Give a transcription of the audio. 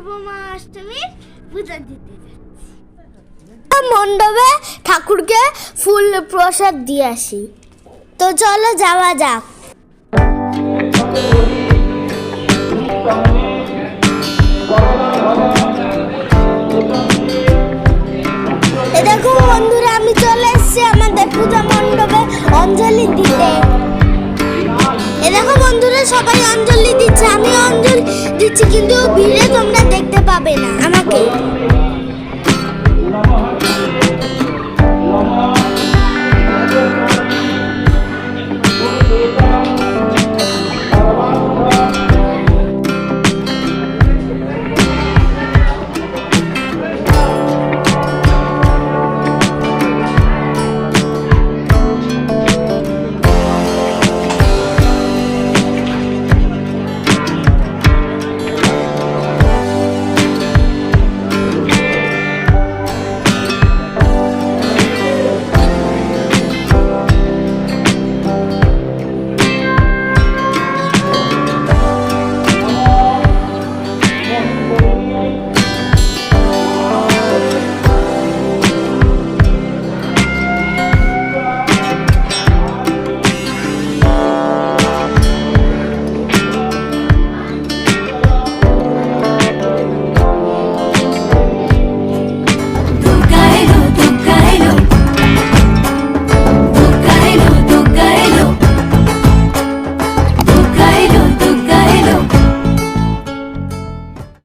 উপমা অষ্টমীর পূজা দিতে যাচ্ছি। মণ্ডপে ঠাকুরকে ফুল প্রসাদ দিয়ে আসি। তো চলো যাওয়া যাক। দেখো বন্ধুরা, আমি চলে এসেছি আমাদের পূজা মণ্ডপে অঞ্জলি দিতে। দেখো বন্ধুরা, সবাই অঞ্জলি দিচ্ছে আমি অঞ্জলি দিচ্ছি, কিন্তু ভিড়ে তোমরা দেখতে পাবে না আমাকে।